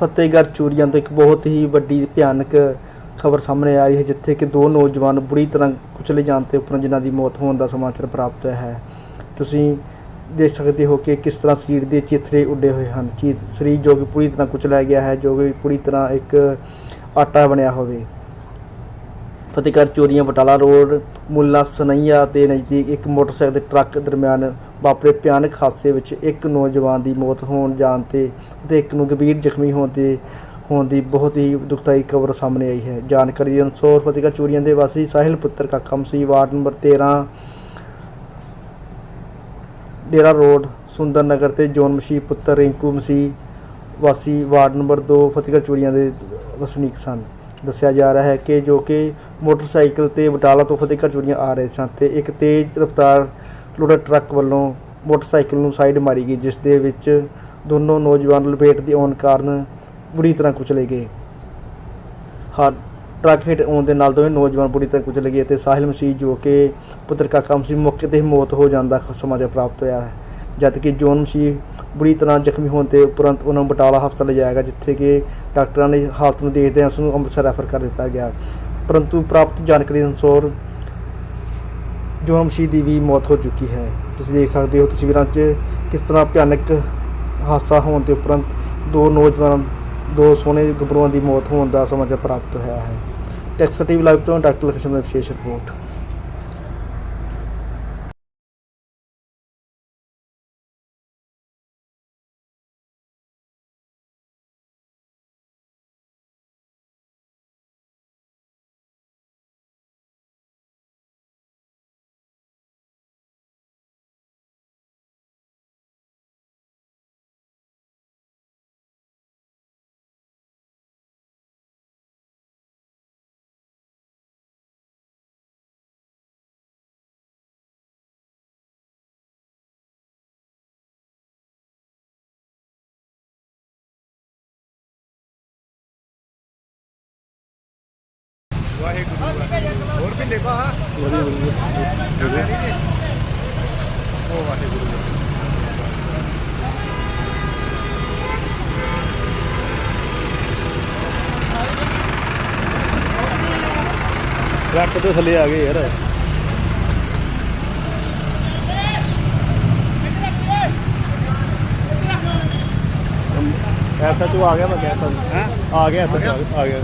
ਫਤਿਹਗੜ੍ਹ ਚੂਰੀਆਂ ਤੋਂ ਇੱਕ ਬਹੁਤ ਹੀ ਵੱਡੀ ਭਿਆਨਕ ਖਬਰ ਸਾਹਮਣੇ ਆ ਰਹੀ ਹੈ, ਜਿੱਥੇ ਕਿ ਦੋ ਨੌਜਵਾਨ ਬੁਰੀ ਤਰ੍ਹਾਂ ਕੁਚਲੇ ਜਾਣ ਤੇ ਉੱਪਰ ਜਿਨ੍ਹਾਂ ਦੀ ਮੌਤ ਹੋਣ ਦਾ ਸਮਾਚਾਰ ਪ੍ਰਾਪਤ ਹੈ। ਤੁਸੀਂ ਦੇਖ ਸਕਦੇ ਹੋ ਕਿ ਕਿਸ ਤਰ੍ਹਾਂ ਸੀਟ ਦੇ ਚਿੱਥਰੇ ਉੱਡੇ ਹੋਏ ਹਨ। ਚੀ ਸਰੀਰ ਜੋ ਕਿ ਪੂਰੀ ਤਰ੍ਹਾਂ ਕੁਚਲਿਆ ਗਿਆ ਹੈ, ਜੋ ਕਿ ਪੂਰੀ ਤਰ੍ਹਾਂ ਇੱਕ ਆਟਾ ਬਣਿਆ ਹੋਵੇ। ਫਤਿਹਗੜ੍ਹ ਚੋਰੀਆਂ, ਬਟਾਲਾ ਰੋਡ, ਮੁੱਲਾ ਸਨਈਆ ਦੇ ਨਜ਼ਦੀਕ ਇੱਕ ਮੋਟਰਸਾਈਕਲ ਤੇ ਟਰੱਕ ਦਰਮਿਆਨ ਵਾਪਰੇ ਭਿਆਨਕ ਹਾਦਸੇ ਵਿੱਚ ਇੱਕ ਨੌਜਵਾਨ ਦੀ ਮੌਤ ਹੋਣ ਜਾਣ ਤੇ ਅਤੇ ਇੱਕ ਨੂੰ ਗੰਭੀਰ ਜ਼ਖਮੀ ਹੋਣ ਤੇ, ਹੋਣ ਦੀ ਬਹੁਤ ਹੀ ਦੁਖਦਾਈ ਖਬਰ ਸਾਹਮਣੇ ਆਈ ਹੈ। ਜਾਣਕਾਰੀ ਦੇ ਅਨੁਸਾਰ ਫਤਿਹਗੜ੍ਹ ਚੋਰੀਆਂ ਦੇ ਵਾਸੀ ਸਾਹਿਲ ਪੁੱਤਰ Kaka Masih ward number 13 Dera road, Sundar Nagar ਤੇ ਜੋਨ ਮਸੀਹ ਪੁੱਤਰ ਰਿੰਕੂ ਮਸੀਹ ਵਾਸੀ, ਵਾਰਡ ਨੰਬਰ 2 ਫਤਿਹਗੜ੍ਹ ਚੋਰੀਆਂ ਦੇ ਵਸਨੀਕ ਸਨ। ਦੱਸਿਆ ਜਾ ਰਿਹਾ ਹੈ ਕਿ ਜੋ ਕਿ ਮੋਟਰਸਾਈਕਲ ਤੇ ਬਟਾਲਾ ਤੋਂ ਫਤਿਹਗੜ੍ਹ ਚੂੜੀਆਂ ਆ ਰਹੇ ਸਨ ਤੇ ਇੱਕ ਤੇਜ਼ ਰਫ਼ਤਾਰ ਲੋਡਰ ਟਰੱਕ ਵੱਲੋਂ ਮੋਟਰਸਾਈਕਲ ਨੂੰ ਸਾਈਡ ਮਾਰੀ ਗਈ, ਜਿਸ ਦੇ ਵਿੱਚ ਦੋਨੋਂ ਨੌਜਵਾਨ ਲਪੇਟ ਦੇ ਆਉਣ ਕਾਰਨ ਬੁਰੀ ਤਰ੍ਹਾਂ ਕੁਚਲੇ ਗਏ। ਹਾਂ ਟਰੱਕ ਹਿੱਟ ਆਉਣ ਦੇ ਨਾਲ ਦੋਵੇਂ ਨੌਜਵਾਨ ਬੁਰੀ ਤਰ੍ਹਾਂ ਕੁਚਲ ਗਏ ਤੇ ਸਾਹਿਲ ਮਸੀਹ ਜੋ ਕਿ ਪੁੱਤਰ ਕਾਕਾ ਮਸੀਹ ਮੌਕੇ ਤੇ ਹੀ ਮੌਤ ਹੋ ਜਾਣ ਦਾ ਸਮਾਚਾਰ ਪ੍ਰਾਪਤ ਹੋਇਆ ਹੈ। ਜਦਕਿ ਜੋਨ ਮਸੀਹ ਬੁਰੀ ਤਰ੍ਹਾਂ ਜ਼ਖਮੀ ਹੋਣ ਤੇ ਉਪਰੰਤ ਉਹਨਾਂ ਨੂੰ ਬਟਾਲਾ ਹਸਪਤਾਲ ਲਿਜਾਇਆ ਗਿਆ, ਜਿੱਥੇ ਕਿ ਡਾਕਟਰਾਂ ਨੇ ਹਾਲਤ ਨੂੰ ਦੇਖਦਿਆਂ ਉਸ ਨੂੰ ਅੰਮ੍ਰਿਤਸਰ ਰੈਫਰ ਕਰ ਦਿੱਤਾ ਗਿਆ। ਪਰੰਤੂ ਪ੍ਰਾਪਤ ਜਾਣਕਾਰੀ ਅਨੁਸਾਰ ਜੋਨ ਮਸੀਹ ਦੀ ਵੀ ਮੌਤ ਹੋ ਚੁੱਕੀ ਹੈ। ਤੁਸੀਂ ਦੇਖ ਸਕਦੇ ਹੋ ਤਸਵੀਰਾਂ 'ਚ ਕਿਸ ਤਰ੍ਹਾਂ ਭਿਆਨਕ ਹਾਦਸਾ ਹੋਣ ਦੇ ਉਪਰੰਤ ਦੋ ਨੌਜਵਾਨ, ਦੋ ਸੋਹਣੇ ਗੱਭਰੂਆਂ ਦੀ ਮੌਤ ਹੋਣ ਦਾ ਸਮਾਚਾਰ ਪ੍ਰਾਪਤ ਹੋਇਆ ਹੈ। ਟੈਕਸ ਟੀਵੀ ਲਾਈਵ ਤੋਂ ਡਾਕਟਰ ਲਖਸ਼ਮਣ ਵਿਸ਼ੇਸ਼ ਰਿਪੋਰਟ। ਵਾਹਿਗੁਰੂ ਹੋਰ ਵੀ ਲੇਬਾ ਹਾਂ ਉਹ ਵਾਹਿਗੁਰੂ ਟਰੱਕ ਤੋਂ ਥੱਲੇ ਆ ਗਏ ਯਾਰ ਐਸਾ ਤੂੰ ਆ ਗਿਆ ਮੈਂ ਕਹਿੰਦਾ ਹੈਂ? ਆ ਗਿਆ ਐਸਾ ਆ ਗਿਆ? ਆ ਗਿਆ